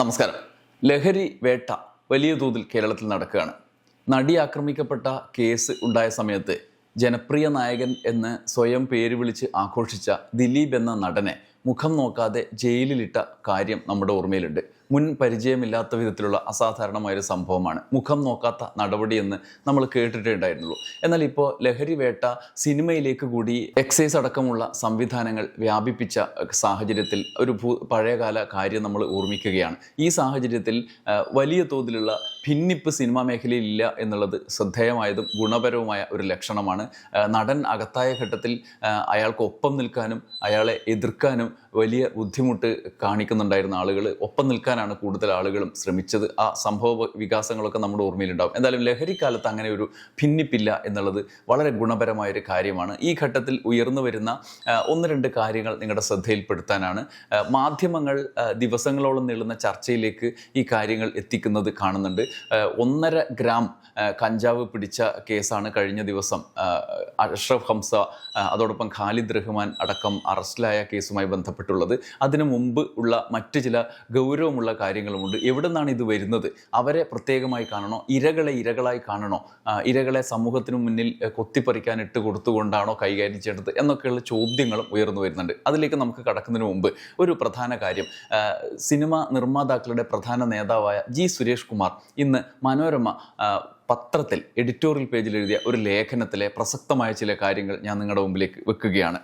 നമസ്കാരം. ലഹരി വേട്ട വലിയ തോതിൽ കേരളത്തിൽ നടക്കുകയാണ്. നടി ആക്രമിക്കപ്പെട്ട കേസ് ഉണ്ടായ സമയത്ത് ജനപ്രിയ നായകൻ എന്ന് സ്വയം പേര് വിളിച്ച് ആഘോഷിച്ച ദിലീപ് എന്ന നടനെ മുഖം നോക്കാതെ ജയിലിലിട്ട കാര്യം നമ്മുടെ ഓർമ്മയിലുണ്ട്. മുൻ പരിചയമില്ലാത്ത വിധത്തിലുള്ള അസാധാരണമായൊരു സംഭവമാണ്. മുഖം നോക്കാത്ത നടപടിയെന്ന് നമ്മൾ കേട്ടിട്ടേ ഉണ്ടായിരുന്നുള്ളൂ. എന്നാൽ ഇപ്പോൾ ലഹരി വേട്ട സിനിമയിലേക്ക് കൂടി എക്സൈസ് അടക്കമുള്ള സംവിധാനങ്ങൾ വ്യാപിപ്പിച്ച സാഹചര്യത്തിൽ ഒരു ഭൂ പഴയകാല കാര്യം നമ്മൾ ഓർമ്മിക്കുകയാണ്. ഈ സാഹചര്യത്തിൽ വലിയ തോതിലുള്ള ഭിന്നിപ്പ് സിനിമാ മേഖലയിലില്ല എന്നുള്ളത് ശ്രദ്ധേയമായതും ഗുണപരവുമായ ഒരു ലക്ഷണമാണ്. നടൻ അകത്തായ ഘട്ടത്തിൽ അയാൾക്ക് ഒപ്പം നിൽക്കാനും അയാളെ എതിർക്കാനും വലിയ ബുദ്ധിമുട്ട് കാണിക്കുന്നുണ്ടായിരുന്ന ആളുകൾ ഒപ്പം നിൽക്കാനാണ് കൂടുതൽ ആളുകളും ശ്രമിച്ചത്. ആ സംഭവ വികാസങ്ങളൊക്കെ നമ്മുടെ ഓർമ്മയിലുണ്ടാവും. എന്തായാലും ലഹരിക്കാലത്ത് അങ്ങനെ ഒരു ഭിന്നിപ്പില്ല എന്നുള്ളത് വളരെ ഗുണപരമായൊരു കാര്യമാണ്. ഈ ഘട്ടത്തിൽ ഉയർന്നു വരുന്ന ഒന്ന് രണ്ട് കാര്യങ്ങൾ നിങ്ങളുടെ ശ്രദ്ധയിൽപ്പെടുത്താനാണ്. മാധ്യമങ്ങൾ ദിവസങ്ങളോളം നീളുന്ന ചർച്ചയിലേക്ക് ഈ കാര്യങ്ങൾ എത്തിക്കുന്നത് കാണുന്നുണ്ട്. ഒന്നര ഗ്രാം കഞ്ചാവ് പിടിച്ച കേസാണ് കഴിഞ്ഞ ദിവസം. അഷ്റഫ് ഹംസ അതോടൊപ്പം ഖാലിദ് റഹ്മാൻ അടക്കം അറസ്റ്റിലായ കേസുമായി ബന്ധപ്പെട്ടുള്ളത്. അതിനു മുമ്പ് ഉള്ള മറ്റ് ചില ഗൗരവമുള്ള കാര്യങ്ങളുമുണ്ട്. എവിടെ നിന്നാണ് ഇത് വരുന്നത്? അവരെ പ്രത്യേകമായി കാണണോ? ഇരകളെ ഇരകളായി കാണണോ? ഇരകളെ സമൂഹത്തിന് മുന്നിൽ കൊത്തിപ്പറിക്കാൻ ഇട്ട് കൊടുത്തുകൊണ്ടാണോ കൈകാര്യം ചെയ്യേണ്ടത്? എന്നൊക്കെയുള്ള ചോദ്യങ്ങളും ഉയർന്നു വരുന്നുണ്ട്. അതിലേക്ക് നമുക്ക് കടക്കുന്നതിന് മുമ്പ് ഒരു പ്രധാന കാര്യം. സിനിമ നിർമ്മാതാക്കളുടെ പ്രധാന നേതാവായ ജി സുരേഷ് കുമാർ ഇന്ന് മനോരമ പത്രത്തിൽ എഡിറ്റോറിയൽ പേജിൽ എഴുതിയ ഒരു ലേഖനത്തിലെ പ്രസക്തമായ ചില കാര്യങ്ങൾ ഞാൻ നിങ്ങളുടെ മുമ്പിലേക്ക് വെക്കുകയാണ്.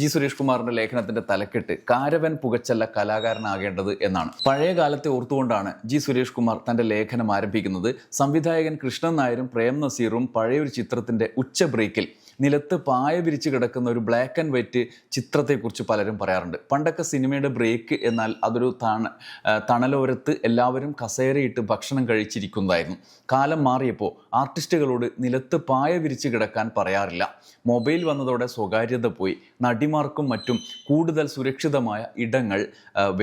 ജി സുരേഷ് കുമാറിന്റെ ലേഖനത്തിന്റെ തലക്കെട്ട് കാരവൻ പുകച്ചല്ല കലാകാരനാകേണ്ടത് എന്നാണ്. പഴയ കാലത്തെ ഓർത്തുകൊണ്ടാണ് ജി സുരേഷ് കുമാർ തന്റെ ലേഖനം ആരംഭിക്കുന്നത്. സംവിധായകൻ കൃഷ്ണൻ നായരും പ്രേം നസീറും പഴയൊരു ചിത്രത്തിന്റെ ഉച്ച ബ്രേക്കിൽ നിലത്ത് പായ വിരിച്ച് കിടക്കുന്ന ഒരു ബ്ലാക്ക് ആൻഡ് വൈറ്റ് ചിത്രത്തെക്കുറിച്ച് പലരും പറയാറുണ്ട്. പണ്ടൊക്കെ സിനിമയുടെ ബ്രേക്ക് എന്നാൽ അതൊരു തണ തണലോരത്ത് എല്ലാവരും കസേരയിട്ട് ഭക്ഷണം കഴിച്ചിരിക്കുന്നതായിരുന്നു. കാലം മാറിയപ്പോൾ ആർട്ടിസ്റ്റുകളോട് നിലത്ത് പായ വിരിച്ച് കിടക്കാൻ പറയാറില്ല. മൊബൈൽ വന്നതോടെ സ്വകാര്യത പോയി. നടിമാർക്കും മറ്റും കൂടുതൽ സുരക്ഷിതമായ ഇടങ്ങൾ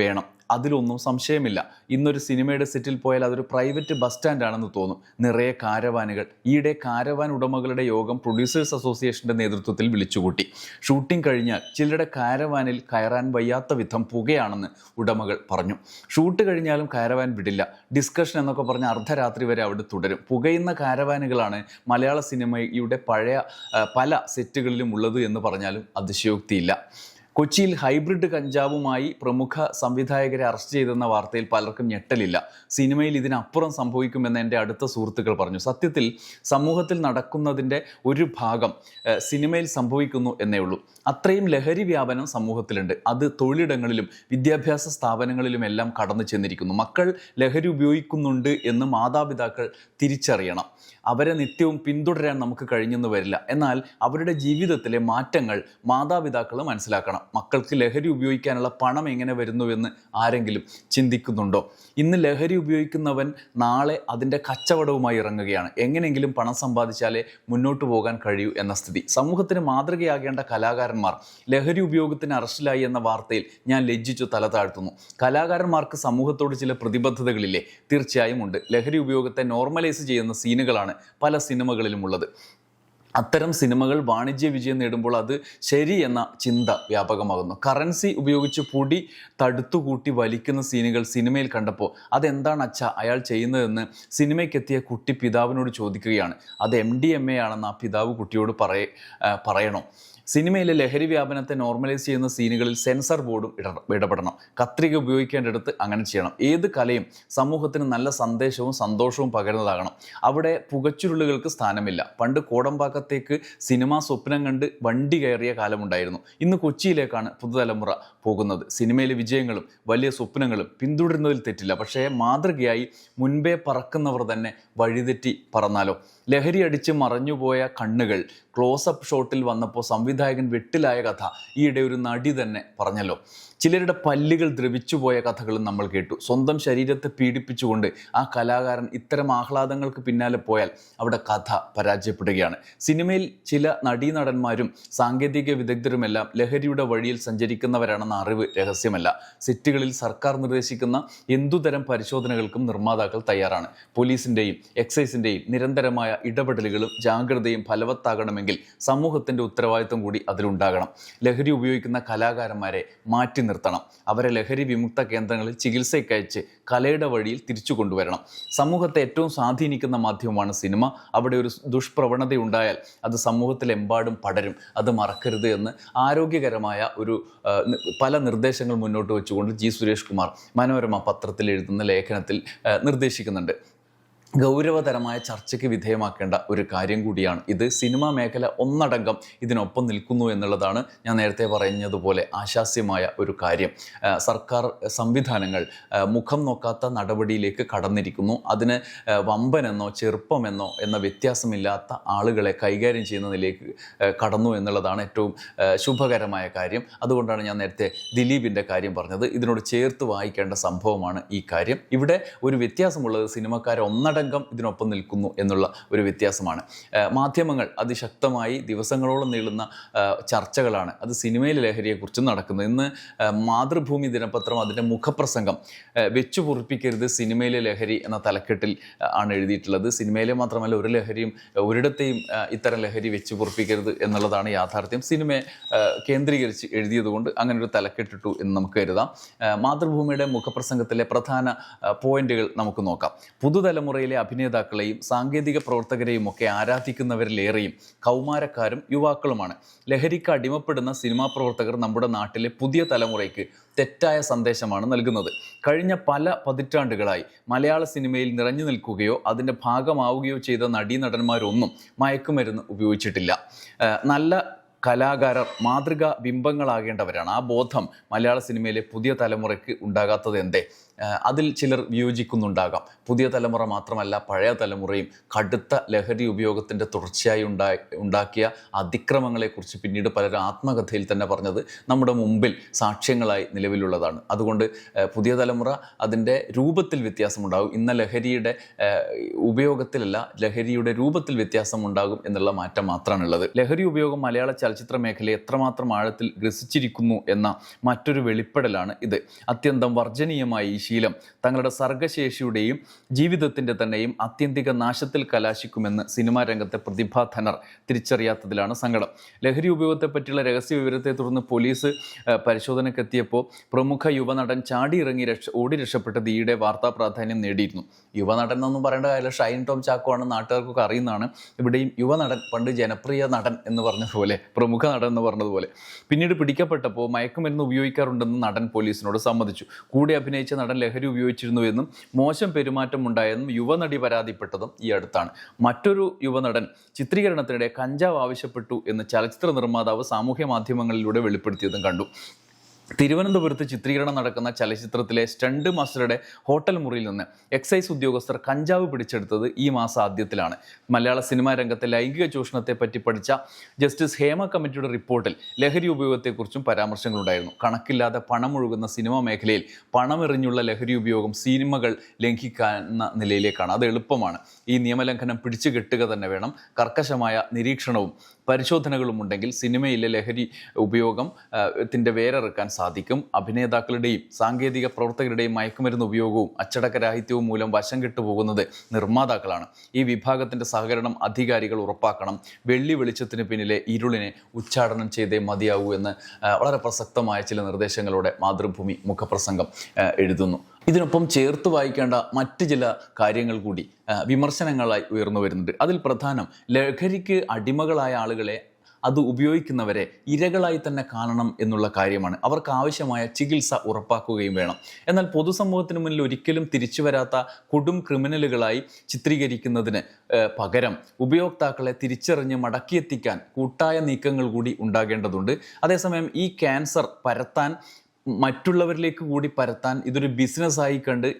വേണം. അതിലൊന്നും സംശയമില്ല. ഇന്നൊരു സിനിമയുടെ സെറ്റിൽ പോയാൽ അതൊരു പ്രൈവറ്റ് ബസ് സ്റ്റാൻഡാണെന്ന് തോന്നും. നിറയെ കാരവാനുകൾ. ഈയിടെ കാരവാൻ ഉടമകളുടെ യോഗം പ്രൊഡ്യൂസേഴ്സ് അസോസിയേഷന്റെ നേതൃത്വത്തിൽ വിളിച്ചുകൂട്ടി. ഷൂട്ടിംഗ് കഴിഞ്ഞാൽ ചിലരുടെ കാരവാനിൽ കയറാൻ വയ്യാത്ത വിധം പുകയാണെന്ന് ഉടമകൾ പറഞ്ഞു. ഷൂട്ട് കഴിഞ്ഞാലും കാരവാൻ വിടില്ല. ഡിസ്കഷൻ എന്നൊക്കെ പറഞ്ഞ് അർദ്ധരാത്രി വരെ അവിടെ തുടരും. പുകയുന്ന കാരവാനുകളാണ് മലയാള സിനിമയുടെ പഴയ പല സെറ്റുകളിലും ഉള്ളത് എന്ന് പറഞ്ഞാലും അതിശയോക്തിയില്ല. കൊച്ചിയിൽ ഹൈബ്രിഡ് കഞ്ചാവുമായി പ്രമുഖ സംവിധായകരെ അറസ്റ്റ് ചെയ്തെന്ന വാർത്തയിൽ പലർക്കും ഞെട്ടലില്ല. സിനിമയിൽ ഇതിനപ്പുറം സംഭവിക്കുമെന്ന് എന്റെ അടുത്ത സുഹൃത്തുക്കൾ പറഞ്ഞു. സത്യത്തിൽ സമൂഹത്തിൽ നടക്കുന്നതിന്റെ ഒരു ഭാഗം സിനിമയിൽ സംഭവിക്കുന്നു എന്നേ ഉള്ളൂ. അത്രയും ലഹരി വ്യാപനം സമൂഹത്തിലുണ്ട്. അത് തൊഴിലിടങ്ങളിലും വിദ്യാഭ്യാസ സ്ഥാപനങ്ങളിലും എല്ലാം കടന്നു ചെന്നിരിക്കുന്നു. മക്കൾ ലഹരി ഉപയോഗിക്കുന്നുണ്ട് എന്ന് മാതാപിതാക്കൾ തിരിച്ചറിയണം. അവരെ നിത്യവും പിന്തുടരാൻ നമുക്ക് കഴിഞ്ഞെന്ന് വരില്ല. എന്നാൽ അവരുടെ ജീവിതത്തിലെ മാറ്റങ്ങൾ മാതാപിതാക്കൾ മനസ്സിലാക്കണം. മക്കൾക്ക് ലഹരി ഉപയോഗിക്കാനുള്ള പണം എങ്ങനെ വരുന്നുവെന്ന് ആരെങ്കിലും ചിന്തിക്കുന്നുണ്ടോ? ഇന്ന് ലഹരി ഉപയോഗിക്കുന്നവൻ നാളെ അതിന്റെ കച്ചവടവുമായി ഇറങ്ങുകയാണ്. എങ്ങനെയെങ്കിലും പണം സമ്പാദിച്ചാലേ മുന്നോട്ട് പോകാൻ കഴിയൂ എന്ന സ്ഥിതി. സമൂഹത്തിന് മാതൃകയാകേണ്ട കലാകാരന്മാർ ലഹരി ഉപയോഗത്തിന് അറസ്റ്റിലായി എന്ന വാർത്തയിൽ ഞാൻ ലജ്ജിച്ചു തല താഴ്ത്തുന്നു. കലാകാരന്മാർക്ക് സമൂഹത്തോട് ചില പ്രതിബദ്ധതകളില്ലേ? തീർച്ചയായും ഉണ്ട്. ലഹരി ഉപയോഗത്തെ നോർമലൈസ് ചെയ്യുന്ന സീനുകളാണ് പല സിനിമകളിലും ഉള്ളത് അത്തരം സിനിമകൾ വാണിജ്യ വിജയം നേടുമ്പോൾ അത് ശരി എന്ന ചിന്ത വ്യാപകമാകുന്നു. കറൻസി ഉപയോഗിച്ച് പൊടി തടുത്തുകൂട്ടി വലിക്കുന്ന സീനുകൾ സിനിമയിൽ കണ്ടപ്പോൾ അതെന്താണ് അച്ഛ അയാൾ ചെയ്യുന്നതെന്ന് സിനിമയ്ക്കെത്തിയ കുട്ടി പിതാവിനോട് ചോദിക്കുകയാണ്. അത് എം ഡി എം എ ആണെന്ന് ആ പിതാവ് കുട്ടിയോട് പറയ പറയണോ? സിനിമയിലെ ലഹരി വ്യാപനത്തെ നോർമലൈസ് ചെയ്യുന്ന സീനുകളിൽ സെൻസർ ബോർഡും ഇട ഇടപെടണം. കത്രിക ഉപയോഗിക്കേണ്ടടുത്ത് അങ്ങനെ ചെയ്യണം. ഏത് കലയും സമൂഹത്തിന് നല്ല സന്ദേശവും സന്തോഷവും പകരുന്നതാകണം. അവിടെ പുകച്ചുരുളുകൾക്ക് സ്ഥാനമില്ല. പണ്ട് കോടമ്പാക്കത്തേക്ക് സിനിമാ സ്വപ്നം കണ്ട് വണ്ടി കയറിയ കാലമുണ്ടായിരുന്നു. ഇന്ന് കൊച്ചിയിലേക്കാണ് പുതുതലമുറ പോകുന്നത്. സിനിമയിലെ വിജയങ്ങളും വലിയ സ്വപ്നങ്ങളും പിന്തുടരുന്നതിൽ തെറ്റില്ല. പക്ഷേ മാതൃകയായി മുൻപേ പറക്കുന്നവർ തന്നെ വഴിതെറ്റി പറന്നാലോ? ലഹരി അടിച്ച് മറഞ്ഞുപോയ കണ്ണുകൾ ക്ലോസപ്പ് ഷോട്ടിൽ വന്നപ്പോൾ സംവിധായകൻ വെട്ടിലായ കഥ ഈയിടെ ഒരു നടി തന്നെ പറഞ്ഞല്ലോ. ചിലരുടെ പല്ലുകൾ ദ്രവിച്ചുപോയ കഥകളും നമ്മൾ കേട്ടു. സ്വന്തം ശരീരത്തെ പീഡിപ്പിച്ചുകൊണ്ട് ആ കലാകാരൻ ഇത്തരം ആഹ്ലാദങ്ങൾക്ക് പിന്നാലെ പോയാൽ അവിടെ കഥ പരാജയപ്പെടുകയാണ്. സിനിമയിൽ ചില നടീനടന്മാരും സാങ്കേതിക വിദഗ്ധരുമെല്ലാം ലഹരിയുടെ വഴിയിൽ സഞ്ചരിക്കുന്നവരാണെന്ന അറിവ് രഹസ്യമല്ല. സെറ്റുകളിൽ സർക്കാർ നിർദ്ദേശിക്കുന്ന എന്തുതരം പരിശോധനകൾക്കും നിർമ്മാതാക്കൾ തയ്യാറാണ്. പോലീസിന്റെയും എക്സൈസിന്റെയും നിരന്തരമായ ഇടപെടലുകളും ജാഗ്രതയും ഫലവത്താകണമെങ്കിൽ സമൂഹത്തിന്റെ ഉത്തരവാദിത്വം കൂടി അതിലുണ്ടാകണം. ലഹരി ഉപയോഗിക്കുന്ന കലാകാരന്മാരെ മാറ്റി നിർത്തണം. അവരെ ലഹരി വിമുക്ത കേന്ദ്രങ്ങളിൽ ചികിത്സയ്ക്കയച്ച് കലയുടെ വഴിയിൽ തിരിച്ചു കൊണ്ടുവരണം. സമൂഹത്തെ ഏറ്റവും സ്വാധീനിക്കുന്ന മാധ്യമമാണ് സിനിമ. അവിടെ ഒരു ദുഷ്പ്രവണത ഉണ്ടായാൽ അത് സമൂഹത്തിലെമ്പാടും പടരും. അത് മറക്കരുത് എന്ന് ആരോഗ്യകരമായ ഒരു പല നിർദ്ദേശങ്ങൾ മുന്നോട്ട് വെച്ചുകൊണ്ട് ജി സുരേഷ് കുമാർ മനോരമ പത്രത്തിൽ എഴുതുന്ന ലേഖനത്തിൽ നിർദ്ദേശിക്കുന്നുണ്ട്. ഗൗരവതരമായ ചർച്ചയ്ക്ക് വിധേയമാക്കേണ്ട ഒരു കാര്യം കൂടിയാണ്. ഇത് സിനിമാ മേഖല ഒന്നടങ്കം ഇതിനൊപ്പം നിൽക്കുന്നു എന്നുള്ളതാണ് ഞാൻ നേരത്തെ പറഞ്ഞതുപോലെ ആശാസ്യമായ ഒരു കാര്യം. സർക്കാർ സംവിധാനങ്ങൾ മുഖം നോക്കാത്ത നടപടിയിലേക്ക് കടന്നിരിക്കുന്നു. അതിന് വമ്പനെന്നോ ചെറുപ്പമെന്നോ എന്ന വ്യത്യാസമില്ലാത്ത ആളുകളെ കൈകാര്യം ചെയ്യുന്നതിലേക്ക് നിലയിലേക്ക് കടന്നു എന്നുള്ളതാണ് ഏറ്റവും ശുഭകരമായ കാര്യം. അതുകൊണ്ടാണ് ഞാൻ നേരത്തെ ദിലീപിന്റെ കാര്യം പറഞ്ഞത്. ഇതിനോട് ചേർത്ത് വായിക്കേണ്ട സംഭവമാണ് ഈ കാര്യം. ഇവിടെ ഒരു വ്യത്യാസമുള്ളത് സിനിമക്കാരെ ഒന്നടങ്കം ഇതിനൊപ്പം നിൽക്കുന്നു എന്നുള്ള ഒരു വ്യത്യാസമാണ്. മാധ്യമങ്ങൾ അതിശക്തമായി ദിവസങ്ങളോളം നീളുന്ന ചർച്ചകളാണ്. അത് സിനിമയിലെ ലഹരിയെക്കുറിച്ച് നടക്കുന്നത് ഇന്ന് മാതൃഭൂമി ദിനപത്രം അതിന്റെ മുഖപ്രസംഗം വെച്ചു പൊറിപ്പിക്കരുത് സിനിമയിലെ ലഹരി എന്ന തലക്കെട്ടിൽ ആണ് എഴുതിയിട്ടുള്ളത്. സിനിമയിലെ മാത്രമല്ല ഒരു ലഹരിയും ഒരിടത്തെയും ഇത്തരം ലഹരി വെച്ചു പൊറിപ്പിക്കരുത് എന്നുള്ളതാണ് യാഥാർത്ഥ്യം. സിനിമയെ കേന്ദ്രീകരിച്ച് എഴുതിയതുകൊണ്ട് അങ്ങനെ ഒരു തലക്കെട്ടിട്ടു എന്ന് നമുക്ക് കരുതാം. മാതൃഭൂമിയുടെ മുഖപ്രസംഗത്തിലെ പ്രധാന പോയിന്റുകൾ നമുക്ക് നോക്കാം. പുതുതലമുറയിലെ അഭിനേതാക്കളെയും സാങ്കേതിക പ്രവർത്തകരെയും ഒക്കെ ആരാധിക്കുന്നവരിലേറെയും കൗമാരക്കാരും യുവാക്കളുമാണ്. ലഹരിക്ക് അടിമപ്പെടുന്ന സിനിമാ പ്രവർത്തകർ നമ്മുടെ നാട്ടിലെ പുതിയ തലമുറയ്ക്ക് തെറ്റായ സന്ദേശമാണ് നൽകുന്നത്. കഴിഞ്ഞ പല പതിറ്റാണ്ടുകളായി മലയാള സിനിമയിൽ നിറഞ്ഞു നിൽക്കുകയോ അതിന്റെ ഭാഗമാവുകയോ ചെയ്ത നടീനടന്മാരൊന്നും മയക്കുമരുന്ന് ഉപയോഗിച്ചിട്ടില്ല. നല്ല കലാകാരർ മാതൃകാ ബിംബങ്ങളാകേണ്ടവരാണ്. ആ ബോധം മലയാള സിനിമയിലെ പുതിയ തലമുറയ്ക്ക് ഉണ്ടാകാത്തത് എന്തേ? അതിൽ ചിലർ വിയോജിക്കുന്നുണ്ടാകാം. പുതിയ തലമുറ മാത്രമല്ല പഴയ തലമുറയും കടുത്ത ലഹരി ഉപയോഗത്തിന്റെ തുടർച്ചയായി ഉണ്ടായി ഉണ്ടാക്കിയ അതിക്രമങ്ങളെക്കുറിച്ച് പിന്നീട് പലരും ആത്മകഥയിൽ തന്നെ പറഞ്ഞത് നമ്മുടെ മുമ്പിൽ സാക്ഷ്യങ്ങളായി നിലവിലുള്ളതാണ്. അതുകൊണ്ട് പുതിയ തലമുറ അതിന്റെ രൂപത്തിൽ വ്യത്യാസമുണ്ടാകും. ഇന്ന ലഹരിയുടെ ഉപയോഗത്തിലല്ല ലഹരിയുടെ രൂപത്തിൽ വ്യത്യാസമുണ്ടാകും എന്നുള്ള മാറ്റം മാത്രമാണുള്ളത്. ലഹരി ഉപയോഗം മലയാള ചലച്ചിത്ര മേഖലയെ എത്രമാത്രം ആഴത്തിൽ ഗ്രസിച്ചിരിക്കുന്നു എന്ന മറ്റൊരു വെളിപ്പെടലാണ് ഇത്. അത്യന്തം വർജനീയമായ ശീലം തങ്ങളുടെ സർഗശേഷിയുടെയും ജീവിതത്തിന്റെ തന്നെയും ആത്യന്തിക നാശത്തിൽ കലാശിക്കുമെന്ന് സിനിമാ രംഗത്തെ പ്രതിഭാധനർ തിരിച്ചറിയാത്തതിലാണ് സങ്കടം. ലഹരി ഉപയോഗത്തെ പറ്റിയുള്ള രഹസ്യ വിവരത്തെ തുടർന്ന് പോലീസ് പരിശോധനക്കെത്തിയപ്പോൾ പ്രമുഖ യുവനടൻ ചാടിയിറങ്ങി രക്ഷ ഓടി രക്ഷപ്പെട്ടത് ഈയിടെ വാർത്താ പ്രാധാന്യം നേടിയിരുന്നു. യുവനടൻ എന്നൊന്നും പറയേണ്ട കാര്യമില്ല. ഷൈൻ ടോം ചാക്കോ ആണ് നാട്ടുകാർക്കൊക്കെ അറിയുന്നതാണ്. ഇവിടെയും യുവനടൻ പണ്ട് ജനപ്രിയ നടൻ എന്ന് പറഞ്ഞതുപോലെ പ്രമുഖ നടൻ എന്ന് പറഞ്ഞതുപോലെ. പിന്നീട് പിടിക്കപ്പെട്ടപ്പോൾ മയക്കുമരുന്ന് ഉപയോഗിക്കാറുണ്ടെന്ന് നടൻ പോലീസിനോട് സമ്മതിച്ചു. കൂടെ അഭിനയിച്ച നടൻ ലഹരി ഉപയോഗിച്ചിരുന്നു എന്നും മോശം പെരുമാറ്റം ഉണ്ടായെന്നും യുവനടി പരാതിപ്പെട്ടതും ഈ അടുത്താണ്. മറ്റൊരു യുവനടൻ ചിത്രീകരണത്തിനിടെ കഞ്ചാവ് ആവശ്യപ്പെട്ടു എന്ന് ചലച്ചിത്ര നിർമ്മാതാവ് സാമൂഹ്യ മാധ്യമങ്ങളിലൂടെ വെളിപ്പെടുത്തിയതും കണ്ടു. തിരുവനന്തപുരത്ത് ചിത്രീകരണം നടക്കുന്ന ചലച്ചിത്രത്തിലെ സ്റ്റണ്ട് മാസ്റ്ററുടെ ഹോട്ടൽ മുറിയിൽ നിന്ന് എക്സൈസ് ഉദ്യോഗസ്ഥർ കഞ്ചാവ് പിടിച്ചെടുത്തത് ഈ മാസം ആദ്യത്തിലാണ്. മലയാള സിനിമാ രംഗത്തെ ലൈംഗിക ചൂഷണത്തെ പറ്റി പഠിച്ച ജസ്റ്റിസ് ഹേമ കമ്മിറ്റിയുടെ റിപ്പോർട്ടിൽ ലഹരി ഉപയോഗത്തെക്കുറിച്ചും പരാമർശങ്ങളുണ്ടായിരുന്നു. കണക്കില്ലാതെ പണമൊഴുകുന്ന സിനിമാ മേഖലയിൽ പണമെറിഞ്ഞുള്ള ലഹരി ഉപയോഗം സിനിമകൾ ലംഘിക്കുന്ന നിലയിലേക്കാണ്. അത് എളുപ്പമാണ്. ഈ നിയമലംഘനം പിടിച്ചു കെട്ടുക തന്നെ വേണം. കർക്കശമായ നിരീക്ഷണവും പരിശോധനകളും ഉണ്ടെങ്കിൽ സിനിമയിലെ ലഹരി ഉപയോഗം ത്തിന്റെ വേരറുക്കാൻ സാധിക്കും. അഭിനേതാക്കളുടെയും സാങ്കേതിക പ്രവർത്തകരുടെയും മയക്കുമരുന്ന് ഉപയോഗവും അച്ചടക്കരാഹിത്യവും മൂലം വശം കെട്ടുപോകുന്നത് നിർമ്മാതാക്കളാണ്. ഈ വിഭാഗത്തിന്റെ സഹകരണം അധികാരികൾ ഉറപ്പാക്കണം. വെള്ളി വെളിച്ചത്തിന് പിന്നിലെ ഇരുളിനെ ഉച്ചാടനം ചെയ്തേ മതിയാവൂ എന്ന് വളരെ പ്രസക്തമായ ചില നിർദ്ദേശങ്ങളോടെ മാതൃഭൂമി മുഖപ്രസംഗം എഴുതുന്നു. ഇതിനൊപ്പം ചേർത്ത് വായിക്കേണ്ട മറ്റ് ചില കാര്യങ്ങൾ കൂടി വിമർശനങ്ങളായി ഉയർന്നു വരുന്നുണ്ട്. അതിൽ പ്രധാനം ലഹരിക്ക് അടിമകളായ ആളുകളെ അത് ഉപയോഗിക്കുന്നവരെ ഇരകളായി തന്നെ കാണണം എന്നുള്ള കാര്യമാണ്. അവർക്ക് ആവശ്യമായ ചികിത്സ ഉറപ്പാക്കുകയും വേണം. എന്നാൽ പൊതുസമൂഹത്തിന് മുന്നിൽ ഒരിക്കലും തിരിച്ചു വരാത്ത കൊടും ക്രിമിനലുകളായി ചിത്രീകരിക്കുന്നതിന് പകരം ഉപയോക്താക്കളെ തിരിച്ചറിഞ്ഞ് മടക്കിയെത്തിക്കാൻ കൂട്ടായ നീക്കങ്ങൾ കൂടി ഉണ്ടാകേണ്ടതുണ്ട്. അതേസമയം ഈ ക്യാൻസർ പരത്താൻ മറ്റുള്ളവരിലേക്ക് കൂടി പരത്താൻ ഇതൊരു ബിസിനസ്സായി കണ്ട്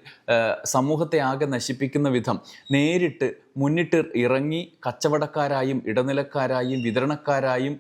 സമൂഹത്തെ ആകെ നശിപ്പിക്കുന്ന വിധം നേരിട്ട് മുന്നിട്ട് ഇറങ്ങി കച്ചവടക്കാരായും ഇടനിലക്കാരായും വിതരണക്കാരായും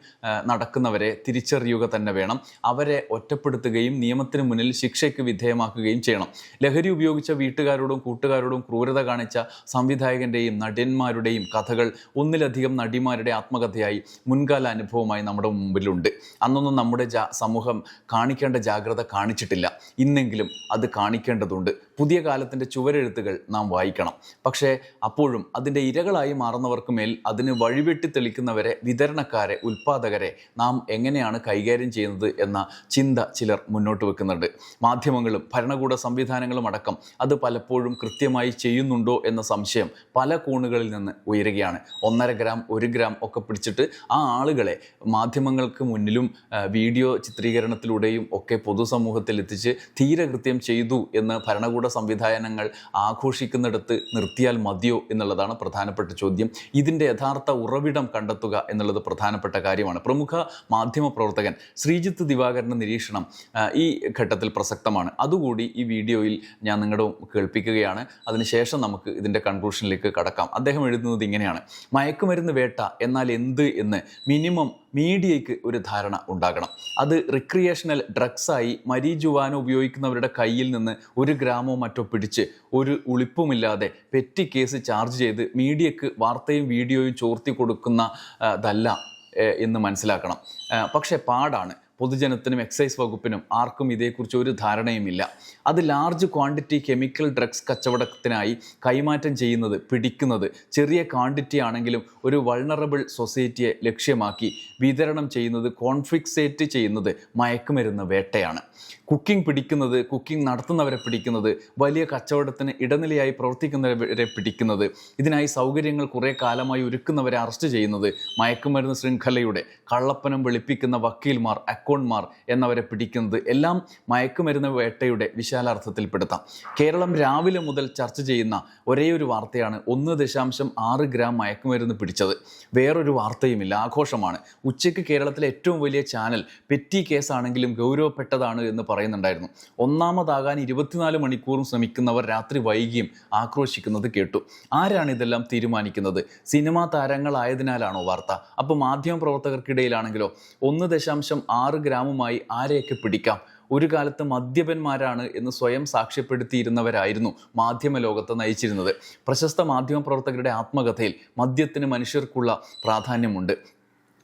നടക്കുന്നവരെ തിരിച്ചറിയുക തന്നെ വേണം. അവരെ ഒറ്റപ്പെടുത്തുകയും നിയമത്തിന് മുന്നിൽ ശിക്ഷയ്ക്ക് വിധേയമാക്കുകയും ചെയ്യണം. ലഹരി ഉപയോഗിച്ച വീട്ടുകാരോടും കൂട്ടുകാരോടും ക്രൂരത കാണിച്ച സംവിധായകന്റെയും നടന്മാരുടെയും കഥകൾ ഒന്നിലധികം നടിമാരുടെ ആത്മകഥയായി മുൻകാല അനുഭവമായി നമ്മുടെ മുമ്പിലുണ്ട്. അന്നൊന്നും നമ്മുടെ സമൂഹം കാണിക്കേണ്ട ജാഗ്രത കാണിച്ചിട്ടില്ല. ഇന്നെങ്കിലും അത് കാണിക്കേണ്ടതുണ്ട്. പുതിയ കാലത്തിന്റെ ചുവരെഴുത്തുകൾ നാം വായിക്കണം. പക്ഷേ അപ്പോഴും അതിന്റെ ഇരകളായി മാറുന്നവർക്ക് മേൽ അതിന് വഴിവെട്ടി തെളിക്കുന്നവരെ വിതരണക്കാരെ ഉൽപ്പാദകരെ നാം എങ്ങനെയാണ് കൈകാര്യം ചെയ്യുന്നത് എന്ന ചിന്ത ചിലർ മുന്നോട്ട് വെക്കുന്നുണ്ട്. മാധ്യമങ്ങളും ഭരണകൂട സംവിധാനങ്ങളും അടക്കം അത് പലപ്പോഴും കൃത്യമായി ചെയ്യുന്നുണ്ടോ എന്ന സംശയം പല കോണുകളിൽ നിന്ന് ഉയരുകയാണ്. ഒന്നര ഗ്രാം ഒരു ഗ്രാം ഒക്കെ പിടിച്ചിട്ട് ആ ആളുകളെ മാധ്യമങ്ങൾക്ക് മുന്നിലും വീഡിയോ ചിത്രീകരണത്തിലൂടെയും ഒക്കെ പൊതുസമൂഹത്തിൽ എത്തിച്ച് തീരകൃത്യം ചെയ്തു എന്ന് ഭരണകൂട സംവിധാനങ്ങൾ ആഘോഷിക്കുന്നിടത്ത് നിർത്തിയാൽ മതിയോ എന്നുള്ളതാണ് പ്രധാനപ്പെട്ട ചോദ്യം. ഇതിന്റെ യഥാർത്ഥ ഉറവിടം കണ്ടെത്തുക എന്നുള്ളത് പ്രധാനപ്പെട്ട കാര്യമാണ്. പ്രമുഖ മാധ്യമ പ്രവർത്തകൻ ശ്രീജിത്ത് ദിവാകരന്റെ നിരീക്ഷണം ഈ ഘട്ടത്തിൽ പ്രസക്തമാണ്. അതുകൂടി ഈ വീഡിയോയിൽ ഞാൻ നിങ്ങളുടെ കേൾപ്പിക്കുകയാണ്. അതിനുശേഷം നമുക്ക് ഇതിന്റെ കൺക്ലൂഷനിലേക്ക് കടക്കാം. അദ്ദേഹം എഴുതുന്നത് ഇങ്ങനെയാണ്. മയക്കുമരുന്ന് വേട്ട എന്നാൽ എന്ത് എന്ന് മിനിമം മീഡിയയ്ക്ക് ഒരു ധാരണ ഉണ്ടാകണം. അത് റിക്രിയേഷണൽ ഡ്രഗ്സായി മരീജുവാനോ ഉപയോഗിക്കുന്നവരുടെ കയ്യിൽ നിന്ന് ഒരു ഗ്രാമോ മറ്റോ പിടിച്ച് ഒരു ഉളിപ്പുമില്ലാതെ പെറ്റി കേസ് ചാർജ് ചെയ്ത് മീഡിയയ്ക്ക് വാർത്തയും വീഡിയോയും ചോർത്തി കൊടുക്കുന്നതല്ല എന്ന് മനസ്സിലാക്കണം. പക്ഷേ പാടാണ്. പൊതുജനത്തിനും എക്സൈസ് വകുപ്പിനും ആർക്കും ഇതേക്കുറിച്ച് ഒരു ധാരണയുമില്ല. അത് ലാർജ് ക്വാണ്ടിറ്റി കെമിക്കൽ ഡ്രഗ്സ് കച്ചവടത്തിനായി കൈമാറ്റം ചെയ്യുന്നത് പിടിക്കുന്നത് ചെറിയ ക്വാണ്ടിറ്റി ആണെങ്കിലും ഒരു വൾണറബിൾ സൊസൈറ്റിയെ ലക്ഷ്യമാക്കി വിതരണം ചെയ്യുന്നത് കോൺഫിക്സേറ്റ് ചെയ്യുന്നത് മയക്കുമരുന്ന് വേട്ടയാണ്. കുക്കിംഗ് പിടിക്കുന്നത് കുക്കിംഗ് നടത്തുന്നവരെ പിടിക്കുന്നത് വലിയ കച്ചവടത്തിന് ഇടനിലയായി പ്രവർത്തിക്കുന്നവരെ പിടിക്കുന്നത് ഇതിനായി സൗകര്യങ്ങൾ കുറേ കാലമായി ഒരുക്കുന്നവരെ അറസ്റ്റ് ചെയ്യുന്നത് മയക്കുമരുന്ന് ശൃംഖലയുടെ കള്ളപ്പനം വെളുപ്പിക്കുന്ന വക്കീൽമാർ അക്കൗണ്ട്മാർ എന്നവരെ പിടിക്കുന്നത് എല്ലാം മയക്കുമരുന്ന് വേട്ടയുടെ വിശാലാർത്ഥത്തിൽപ്പെടുത്താം. കേരളം രാവിലെ മുതൽ ചർച്ച ചെയ്യുന്ന ഒരേ ഒരു വാർത്തയാണ് ഒന്ന് ദശാംശം ആറ് ഗ്രാം മയക്കുമരുന്ന് പിടിച്ചത്. വേറൊരു വാർത്തയുമില്ല ആഘോഷമാണ്. ഉച്ചയ്ക്ക് കേരളത്തിലെ ഏറ്റവും വലിയ ചാനൽ പെറ്റി കേസാണെങ്കിലും ഗൗരവപ്പെട്ടതാണ് എന്ന് പറയുന്നുണ്ടായിരുന്നു. ഒന്നാമതാകാൻ ഇരുപത്തിനാല് മണിക്കൂറും ശ്രമിക്കുന്നവർ രാത്രി വൈകിയും ആക്രോശിക്കുന്നത് കേട്ടു. ആരാണ് ഇതെല്ലാം തീരുമാനിക്കുന്നത്? സിനിമാ താരങ്ങളായതിനാലാണോ വാർത്ത? അപ്പോൾ മാധ്യമ പ്രവർത്തകർക്കിടയിലാണെങ്കിലോ ഒന്ന് ദശാംശം ആറ് ഗ്രാമുമായി ആരെയൊക്കെ പിടിക്കാം? ഒരു കാലത്ത് മദ്യപന്മാരാണ് എന്ന് സ്വയം സാക്ഷ്യപ്പെടുത്തിയിരുന്നവരായിരുന്നു മാധ്യമ ലോകത്തെ നയിച്ചിരുന്നത്. പ്രശസ്ത മാധ്യമ പ്രവർത്തകരുടെ ആത്മകഥയിൽ മദ്യത്തിന് മനുഷ്യർക്കുള്ള പ്രാധാന്യമുണ്ട്.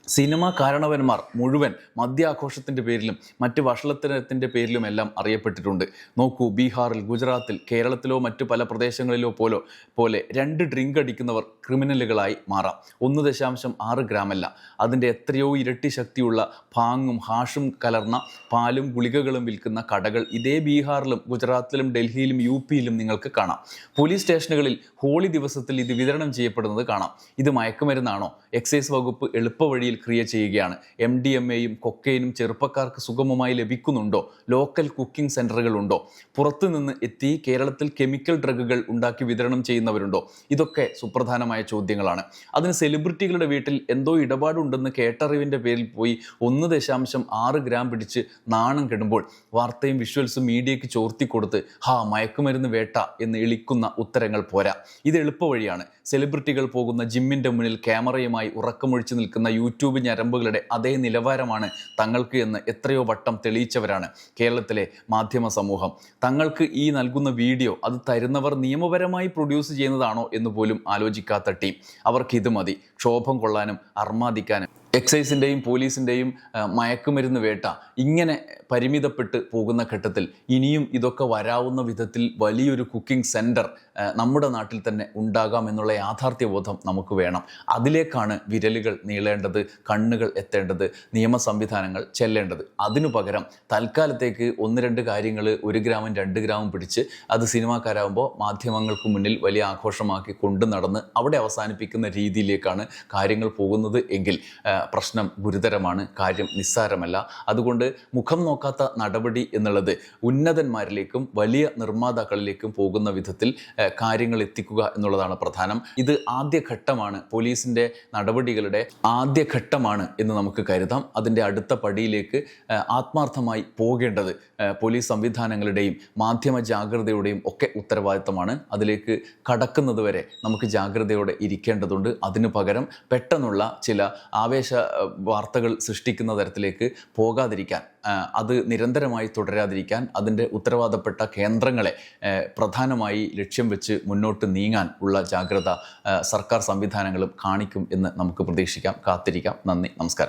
സിനിമാ കാരണവന്മാർ മുഴുവൻ മദ്യാഘോഷത്തിന്റെ പേരിലും മറ്റ് വഷളത്തരത്തിന്റെ പേരിലുമെല്ലാം അറിയപ്പെട്ടിട്ടുണ്ട്. നോക്കൂ ബീഹാറിൽ ഗുജറാത്തിൽ കേരളത്തിലോ മറ്റു പല പ്രദേശങ്ങളിലോ പോലോ പോലെ രണ്ട് ഡ്രിങ്ക് അടിക്കുന്നവർ ക്രിമിനലുകളായി മാറാം. ഒന്ന് ദശാംശം ആറ് ഗ്രാമല്ല. അതിന്റെ എത്രയോ ഇരട്ടി ശക്തിയുള്ള ഭാങ്ങും ഹാഷും കലർന്ന പാലും ഗുളികകളും വിൽക്കുന്ന കടകൾ ഇതേ ബീഹാറിലും ഗുജറാത്തിലും ഡൽഹിയിലും യു പിയിലും നിങ്ങൾക്ക് കാണാം. പോലീസ് സ്റ്റേഷനുകളിൽ ഹോളി ദിവസത്തിൽ ഇത് വിതരണം ചെയ്യപ്പെടുന്നത് കാണാം. ഇത് മയക്കുമരുന്നാണോ? എക്സൈസ് വകുപ്പ് എളുപ്പവഴിയിൽ ക്രിയ ചെയ്യുകയാണ്. എം ഡി എം എയും കൊക്കൈനും ചെറുപ്പക്കാർക്ക് സുഗമമായി ലഭിക്കുന്നുണ്ടോ? ലോക്കൽ കുക്കിംഗ് സെന്ററുകളുണ്ടോ ഉണ്ടോ പുറത്തുനിന്ന് എത്തി കേരളത്തിൽ കെമിക്കൽ ഡ്രഗുകൾ ഉണ്ടാക്കി വിതരണം ചെയ്യുന്നവരുണ്ടോ? ഇതൊക്കെ സുപ്രധാനമായ ചോദ്യങ്ങളാണ്. അതിന് സെലിബ്രിറ്റികളുടെ വീട്ടിൽ എന്തോ ഇടപാടുണ്ടെന്ന് കേട്ടറിവിന്റെ പേരിൽ പോയി ഒന്ന് ദശാംശം ആറ് ഗ്രാം പിടിച്ച് നാണം കെടുമ്പോൾ വാർത്തയും വിഷ്വൽസും മീഡിയയ്ക്ക് ചോർത്തി കൊടുത്ത് ഹാ മയക്കുമരുന്ന് വേട്ട എന്ന് എളിക്കുന്ന ഉത്തരങ്ങൾ പോരാ. ഇത് എളുപ്പവഴിയാണ്. സെലിബ്രിറ്റികൾ പോകുന്ന ജിമ്മിന്റെ മുന്നിൽ ക്യാമറയുമായി ഉറക്കമൊഴിച്ച് നിൽക്കുന്ന യൂട്യൂബ് ഞരമ്പുകളുടെ അതേ നിലവാരമാണ് തങ്ങൾക്ക് എന്ന് എത്രയോ വട്ടം തെളിയിച്ചവരാണ് കേരളത്തിലെ മാധ്യമ സമൂഹം. തങ്ങൾക്ക് ഈ നൽകുന്ന വീഡിയോ അത് തരുന്നവർ നിയമപരമായി പ്രൊഡ്യൂസ് ചെയ്യുന്നതാണോ എന്ന് പോലും ആലോചിക്കാത്ത ടീം. അവർക്ക് ഇത് മതി. ക്ഷോഭം കൊള്ളാനും അർമാദിക്കാനും. എക്സൈസിന്റെയും പോലീസിന്റെയും മയക്കുമരുന്ന് വേട്ട ഇങ്ങനെ പരിമിതപ്പെട്ട് പോകുന്ന ഘട്ടത്തിൽ ഇനിയും ഇതൊക്കെ വരാവുന്ന വിധത്തിൽ വലിയൊരു കുക്കിംഗ് സെന്റർ നമ്മുടെ നാട്ടിൽ തന്നെ ഉണ്ടാകാം എന്നുള്ള യാഥാർത്ഥ്യബോധം നമുക്ക് വേണം. അതിലേക്കാണ് വിരലുകൾ നീളേണ്ടത് കണ്ണുകൾ എത്തേണ്ടത് നിയമ സംവിധാനങ്ങൾ ചെല്ലേണ്ടത്. അതിനു പകരം തൽക്കാലത്തേക്ക് ഒന്ന് രണ്ട് കാര്യങ്ങൾ ഒരു ഗ്രാമം രണ്ട് ഗ്രാമം പിടിച്ച് അത് സിനിമാക്കാരാകുമ്പോൾ മാധ്യമങ്ങൾക്ക് മുന്നിൽ വലിയ ആഘോഷമാക്കി കൊണ്ടു നടന്ന് അവിടെ അവസാനിപ്പിക്കുന്ന രീതിയിലേക്കാണ് കാര്യങ്ങൾ പോകുന്നത് എങ്കിൽ പ്രശ്നം ഗുരുതരമാണ് കാര്യം നിസ്സാരമല്ല. അതുകൊണ്ട് മുഖം നോക്കാത്ത നടപടി എന്നുള്ളത് ഉന്നതന്മാരിലേക്കും വലിയ നിർമ്മാതാക്കളിലേക്കും പോകുന്ന വിധത്തിൽ കാര്യങ്ങൾ എത്തിക്കുക എന്നുള്ളതാണ് പ്രധാനം. ഇത് ആദ്യഘട്ടമാണ്. പോലീസിന്റെ നടപടികളുടെ ആദ്യഘട്ടമാണ് എന്ന് നമുക്ക് കരുതാം. അതിന്റെ അടുത്ത പടിയിലേക്ക് ആത്മാർത്ഥമായി പോകേണ്ടത് പോലീസ് സംവിധാനങ്ങളുടെയും മാധ്യമ ജാഗ്രതയുടെയും ഒക്കെ ഉത്തരവാദിത്തമാണ്. അതിലേക്ക് കടക്കുന്നതുവരെ നമുക്ക് ജാഗ്രതയോടെ ഇരിക്കേണ്ടതുണ്ട്. അതിനു പകരം പെട്ടെന്നുള്ള ചില ആവേശ വാർത്തകൾ സൃഷ്ടിക്കുന്ന തരത്തിലേക്ക് പോകാതിരിക്കാൻ അത് നിരന്തരമായി തുടരാതിരിക്കാൻ അതിന്റെ ഉത്തരവാദപ്പെട്ട കേന്ദ്രങ്ങളെ പ്രധാനമായി ലക്ഷ്യം വെച്ച് മുന്നോട്ട് നീങ്ങാൻ ഉള്ള ജാഗ്രത സർക്കാർ സംവിധാനങ്ങളും കാണിക്കും എന്ന് നമുക്ക് പ്രതീക്ഷിക്കാം. കാത്തിരിക്കാം. നന്ദി. നമസ്കാരം.